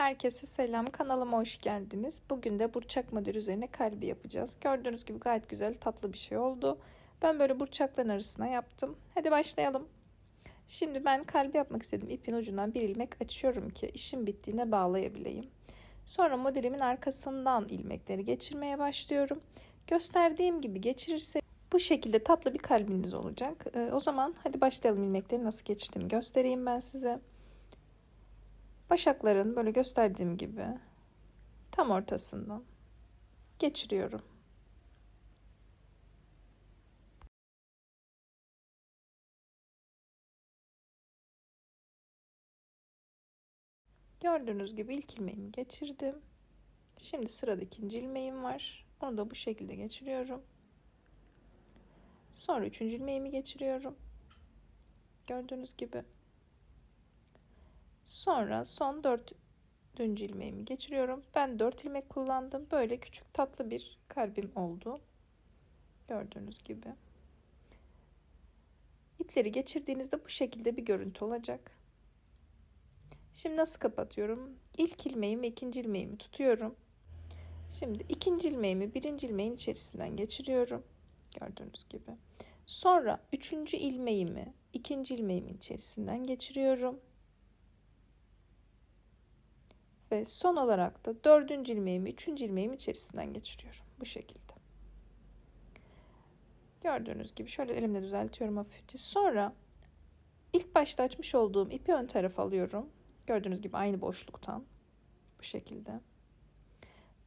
Herkese selam. Kanalıma hoş geldiniz. Bugün de burçak modeli üzerine kalbi yapacağız. Gördüğünüz gibi gayet güzel, tatlı bir şey oldu. Ben böyle burçakların arasına yaptım. Hadi başlayalım. Şimdi ben kalbi yapmak istedim. İpin ucundan bir ilmek açıyorum ki işim bittiğine bağlayabileyim. Sonra modelimin arkasından ilmekleri geçirmeye başlıyorum. Gösterdiğim gibi geçirirse bu şekilde tatlı bir kalbiniz olacak. Ee, o zaman hadi başlayalım ilmekleri nasıl geçirdiğimi göstereyim ben size. Başakların böyle gösterdiğim gibi tam ortasından geçiriyorum. Gördüğünüz gibi ilk ilmeğimi geçirdim. Şimdi sırada ikinci ilmeğim var. Onu da bu şekilde geçiriyorum. Sonra üçüncü ilmeğimi geçiriyorum. Gördüğünüz gibi. Sonra son dördüncü ilmeğimi geçiriyorum. Ben dört ilmek kullandım. Böyle küçük tatlı bir kalbim oldu. Gördüğünüz gibi. İpleri geçirdiğinizde bu şekilde bir görüntü olacak. Şimdi nasıl kapatıyorum? İlk ilmeğimi ikinci ilmeğimi tutuyorum. Şimdi ikinci ilmeğimi birinci ilmeğin içerisinden geçiriyorum. Gördüğünüz gibi. Sonra üçüncü ilmeğimi ikinci ilmeğimin içerisinden geçiriyorum. Ve son olarak da dördüncü ilmeğimi üçüncü ilmeğimi içerisinden geçiriyorum. Bu şekilde. Gördüğünüz gibi şöyle elimle düzeltiyorum hafifçe. Sonra ilk başta açmış olduğum ipi ön tarafa alıyorum. Gördüğünüz gibi aynı boşluktan. Bu şekilde.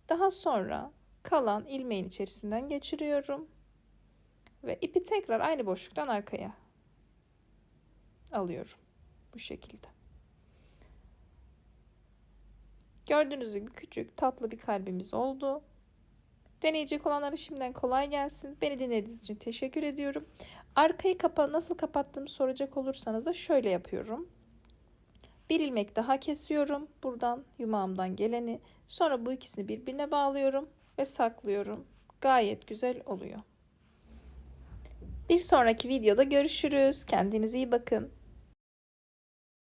Daha sonra kalan ilmeğin içerisinden geçiriyorum. Ve ipi tekrar aynı boşluktan arkaya alıyorum. Bu şekilde. Gördüğünüz gibi küçük tatlı bir kalbimiz oldu. Deneyecek olanlara şimdiden kolay gelsin. Beni dinlediğiniz için teşekkür ediyorum. Arkayı kapa nasıl kapattığımı soracak olursanız da şöyle yapıyorum. Bir ilmek daha kesiyorum. Buradan yumağımdan geleni. Sonra bu ikisini birbirine bağlıyorum ve saklıyorum. Gayet güzel oluyor. Bir sonraki videoda görüşürüz. Kendinize iyi bakın.